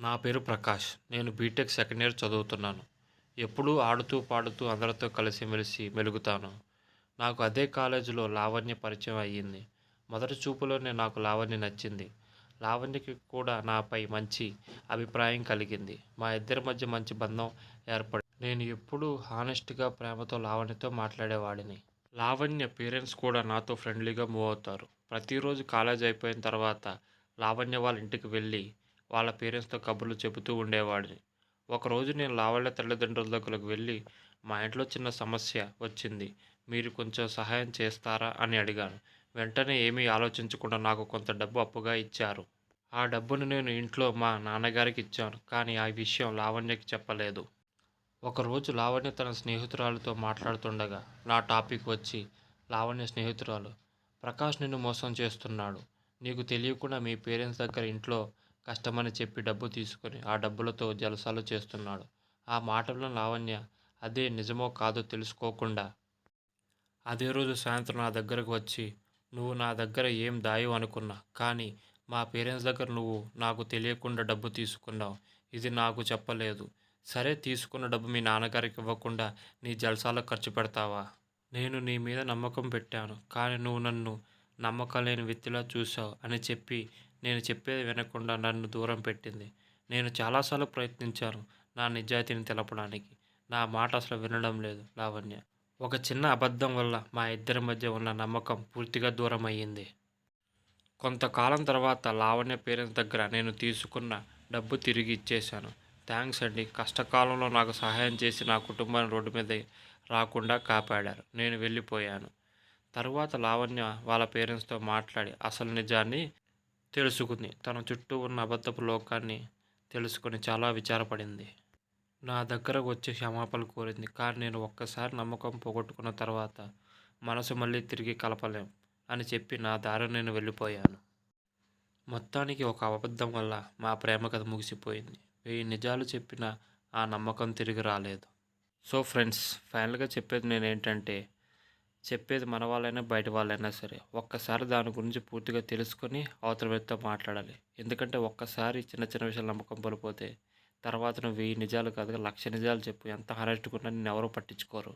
నా పేరు ప్రకాష్. నేను బీటెక్ సెకండ్ ఇయర్ చదువుతున్నాను. ఎప్పుడూ ఆడుతూ పాడుతూ అందరితో కలిసిమెలిసి మెలుగుతాను. నాకు అదే కాలేజీలో లావణ్య పరిచయం అయ్యింది. మొదటి చూపులోనే నాకు లావణ్య నచ్చింది. లావణ్యకి కూడా నాపై మంచి అభిప్రాయం కలిగింది. మా ఇద్దరి మధ్య మంచి బంధం ఏర్పడి నేను ఎప్పుడూ హానెస్ట్గా ప్రేమతో లావణ్యతో మాట్లాడేవాడిని. లావణ్య పేరెంట్స్ కూడా నాతో ఫ్రెండ్లీగా మూవ్ అవుతారు. ప్రతిరోజు కాలేజ్ అయిపోయిన తర్వాత లావణ్య వాళ్ళ ఇంటికి వెళ్ళి వాళ్ళ పేరెంట్స్తో కబుర్లు చెబుతూ ఉండేవాడిని. ఒకరోజు నేను లావణ్య తల్లిదండ్రుల దగ్గరకు వెళ్ళి మా ఇంట్లో చిన్న సమస్య వచ్చింది. మీరు కొంచెం సహాయం చేస్తారా? అని అడిగాను. వెంటనే ఏమీ ఆలోచించకుండా నాకు కొంత డబ్బు అప్పుగా ఇచ్చారు. ఆ డబ్బును నేను ఇంట్లో మా నాన్నగారికి ఇచ్చాను కానీ ఆ విషయం లావణ్యకి చెప్పలేదు. ఒకరోజు లావణ్య తన స్నేహితురాలతో మాట్లాడుతుండగా నా టాపిక్ వచ్చి లావణ్య స్నేహితురాలు ప్రకాష్ నిన్ను మోసం చేస్తున్నాడు. నీకు తెలియకుండా మీ పేరెంట్స్ దగ్గర ఇంట్లో కష్టమని చెప్పి డబ్బు తీసుకొని ఆ డబ్బులతో జలసాలు చేస్తున్నాడు. ఆ మాటలను లావణ్య అదే నిజమో కాదో తెలుసుకోకుండా అదే రోజు సాయంత్రం నా దగ్గరకు వచ్చి నువ్వు నా దగ్గర ఏం దాయో అనుకున్నా కానీ మా పేరెంట్స్ దగ్గర నువ్వు నాకు తెలియకుండా డబ్బు తీసుకున్నావు. ఇది నాకు చెప్పలేదు. సరే తీసుకున్న డబ్బు మీ నాన్నగారికి ఇవ్వకుండా నీ జలసాలకు ఖర్చు పెడతావా? నేను నీ మీద నమ్మకం పెట్టాను కానీ నువ్వు నన్ను నమ్మకం లేని వ్యక్తిలా చూసావు అని చెప్పి నేను చెప్పేది వినకుండా నన్ను దూరం పెట్టింది. నేను చాలాసార్లు ప్రయత్నించాను నా నిజాయితీని తెలపడానికి. నా మాట అసలు వినడం లేదు లావణ్య. ఒక చిన్న అబద్ధం వల్ల మా ఇద్దరి మధ్య ఉన్న నమ్మకం పూర్తిగా దూరం అయ్యింది. కొంతకాలం తర్వాత లావణ్య పేరెంట్స్ దగ్గర నేను తీసుకున్న డబ్బు తిరిగి ఇచ్చేశాను. థ్యాంక్స్ అండి. కష్టకాలంలో నాకు సహాయం చేసి నా కుటుంబాన్ని రోడ్డు మీద రాకుండా కాపాడారు. నేను వెళ్ళిపోయాను. తరువాత లావణ్య వాళ్ళ పేరెంట్స్తో మాట్లాడి అసలు నిజాన్ని తెలుసుకుంది తన చుట్టూ ఉన్న అబద్ధపు లోకాన్ని తెలుసుకుని చాలా విచారపడింది. నా దగ్గరకు వచ్చి క్షమాపణలు కోరింది. కానీ నేను ఒక్కసారి నమ్మకం పోగొట్టుకున్న తర్వాత మనసు మళ్ళీ తిరిగి కలపలేం అని చెప్పి నా దారి నేను వెళ్ళిపోయాను. మొత్తానికి ఒక అబద్ధం వల్ల మా ప్రేమ కథ ముగిసిపోయింది. వెయ్యి నిజాలు చెప్పిన ఆ నమ్మకం తిరిగి రాలేదు. సో ఫ్రెండ్స్ ఫైనల్గా చెప్పేది నేను ఏంటంటే చెప్పేది మన వాళ్ళైనా బయట వాళ్ళైనా సరే. ఒక్కసారి దాని గురించి పూర్తిగా తెలుసుకొని అవతల వ్యక్తితో మాట్లాడాలి. ఎందుకంటే ఒక్కసారి చిన్న చిన్న విషయాలు నమ్మకం పడిపోతే తర్వాత నువ్వు వెయ్యి నిజాలు కాదు లక్ష నిజాలు చెప్పు. ఎంత హరెస్ట్కున్నా నేను ఎవరూ పట్టించుకోరు.